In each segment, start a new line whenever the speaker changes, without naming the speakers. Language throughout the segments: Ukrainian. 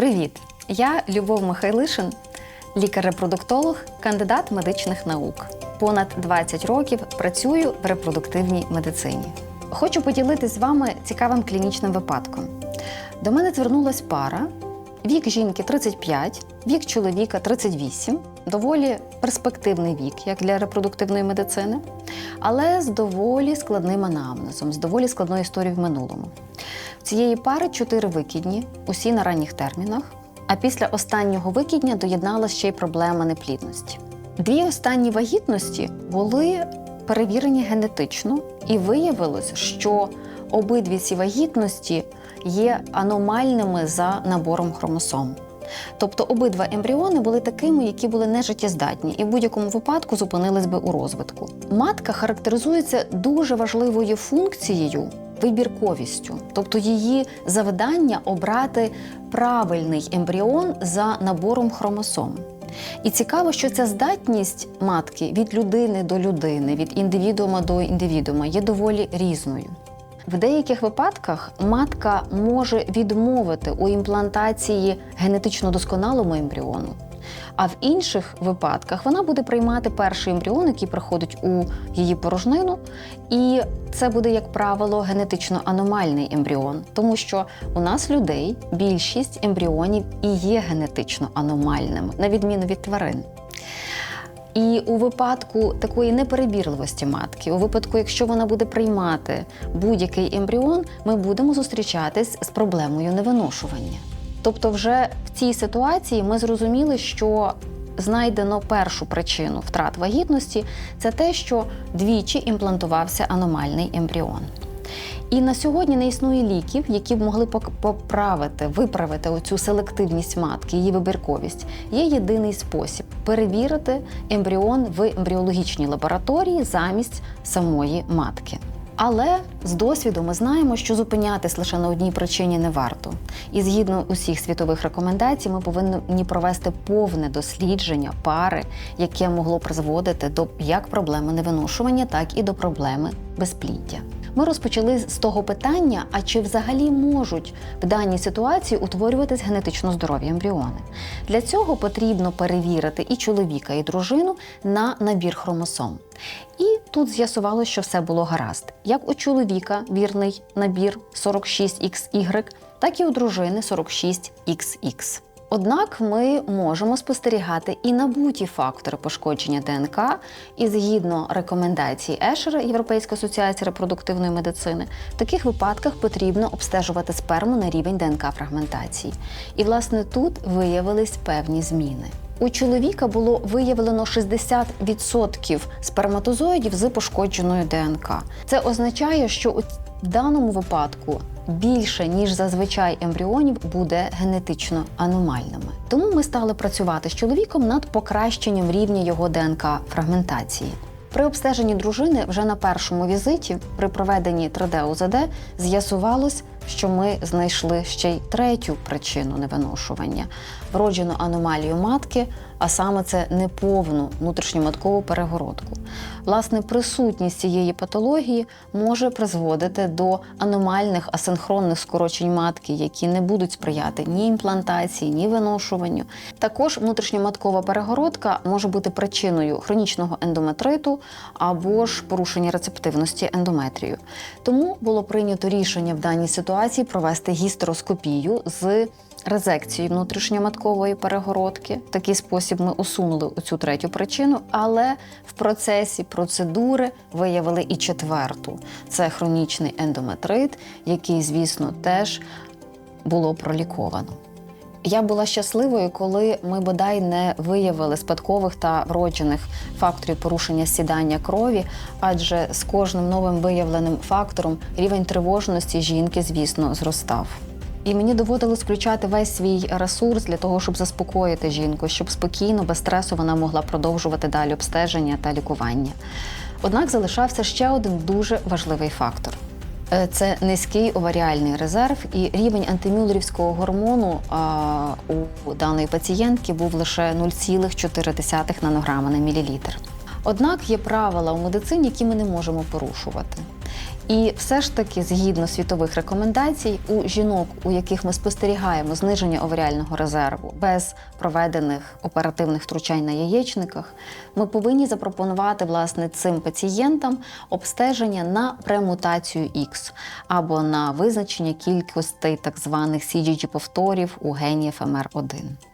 Привіт! Я Любов Михайлишин, лікар-репродуктолог, кандидат медичних наук. Понад 20 років працюю в репродуктивній медицині. Хочу поділитись з вами цікавим клінічним випадком. До мене звернулась пара. Вік жінки 35, вік чоловіка 38, доволі перспективний вік, як для репродуктивної медицини, але з доволі складним анамнезом, з доволі складною історією в минулому. В цієї пари чотири викидні, усі на ранніх термінах. А після останнього викидня доєдналася ще й проблема неплідності. Дві останні вагітності були перевірені генетично, і виявилось, що обидві ці вагітності є аномальними за набором хромосом. Тобто обидва ембріони були такими, які були нежиттєздатні, і в будь-якому випадку зупинились би у розвитку. Матка характеризується дуже важливою функцією вибірковістю, тобто її завдання обрати правильний ембріон за набором хромосом. І цікаво, що ця здатність матки від людини до людини, від індивідуума до індивідуума є доволі різною. В деяких випадках матка може відмовити у імплантації генетично досконалому ембріону, а в інших випадках вона буде приймати перший ембріон, який приходить у її порожнину, і це буде, як правило, генетично аномальний ембріон, тому що у нас людей більшість ембріонів і є генетично аномальними, на відміну від тварин. І у випадку такої неперебірливості матки, у випадку, якщо вона буде приймати будь-який ембріон, ми будемо зустрічатись з проблемою невиношування. Тобто, вже в цій ситуації ми зрозуміли, що знайдено першу причину втрат вагітності це те, що двічі імплантувався аномальний ембріон. І на сьогодні не існує ліків, які б могли поправити, виправити оцю селективність матки, її вибірковість. Є єдиний спосіб перевірити ембріон в ембріологічній лабораторії замість самої матки. Але з досвіду ми знаємо, що зупинятись лише на одній причині не варто. І згідно усіх світових рекомендацій, ми повинні провести повне дослідження пари, яке могло призводити до як проблеми невиношування, так і до проблеми безпліддя. Ми розпочали з того питання: а чи взагалі можуть в даній ситуації утворюватись генетично здорові ембріони? Для цього потрібно перевірити і чоловіка, і дружину на набір хромосом. І тут з'ясувалося, що все було гаразд. Як у чоловіка вірний набір 46XY, так і у дружини 46XX. Однак ми можемо спостерігати і набуті фактори пошкодження ДНК, і згідно рекомендацій Ешера Європейської асоціації репродуктивної медицини, в таких випадках потрібно обстежувати сперму на рівень ДНК фрагментації. І власне тут виявились певні зміни. У чоловіка було виявлено 60% сперматозоїдів з пошкодженою ДНК. Це означає, що у в даному випадку більше ніж зазвичай ембріонів буде генетично аномальними. Тому ми стали працювати з чоловіком над покращенням рівня його ДНК фрагментації. При обстеженні дружини вже на першому візиті, при проведенні 3D УЗД, з'ясувалось, що ми знайшли ще й третю причину невиношування вроджену аномалію матки, а саме це неповну внутрішньоматкову перегородку. Власне, присутність цієї патології може призводити до аномальних асинхронних скорочень матки, які не будуть сприяти ні імплантації, ні виношуванню. Також внутрішньоматкова перегородка може бути причиною хронічного ендометриту або ж порушення рецептивності ендометрію. Тому було прийнято рішення в даній ситуації провести гістероскопію з резекції внутрішньоматкової перегородки. В такий спосіб ми усунули цю третю причину, але в процесі процедури виявили і четверту це хронічний ендометрит, який, звісно, теж було проліковано. Я була щасливою, коли ми бодай не виявили спадкових та вроджених факторів порушення сідання крові, адже з кожним новим виявленим фактором рівень тривожності жінки, звісно, зростав. І мені доводилось включати весь свій ресурс для того, щоб заспокоїти жінку, щоб спокійно, без стресу вона могла продовжувати далі обстеження та лікування. Однак залишався ще один дуже важливий фактор. Е, Це низький оваріальний резерв, і рівень антимюлерівського гормону у даної пацієнтки був лише 0,4 нанограма на мілілітр. Однак є правила у медицині, які ми не можемо порушувати. І все ж таки, згідно світових рекомендацій, у жінок, у яких ми спостерігаємо зниження оваріального резерву без проведених оперативних втручань на яєчниках, ми повинні запропонувати власне цим пацієнтам обстеження на премутацію X або на визначення кількостей так званих CGG повторів у гені ФМР1.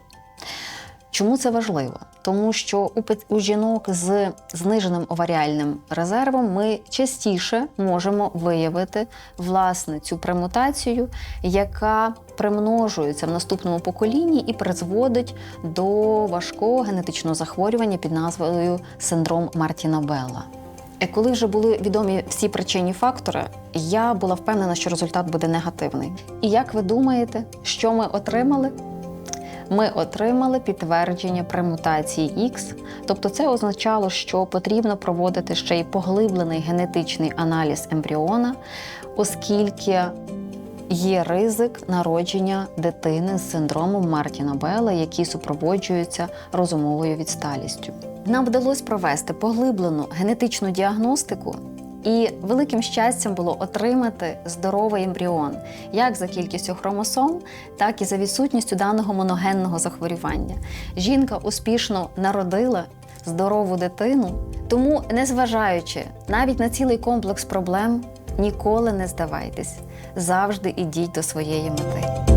Чому це важливо? Тому що у, жінок з зниженим оваріальним резервом ми частіше можемо виявити власне цю премутацію, яка примножується в наступному поколінні і призводить до важкого генетичного захворювання під назвою синдром Мартіна Белла. Коли вже були відомі всі причинні фактори, я була впевнена, що результат буде негативний. І як ви думаєте, що ми отримали? Ми отримали підтвердження премутації X, тобто це означало, що потрібно проводити ще й поглиблений генетичний аналіз ембріона, оскільки є ризик народження дитини з синдромом Мартіна Белла, який супроводжується розумовою відсталістю. Нам вдалося провести поглиблену генетичну діагностику. І великим щастям було отримати здоровий ембріон як за кількістю хромосом, так і за відсутністю даного моногенного захворювання. Жінка успішно народила здорову дитину, тому, незважаючи навіть на цілий комплекс проблем, ніколи не здавайтесь, завжди ідіть до своєї мети.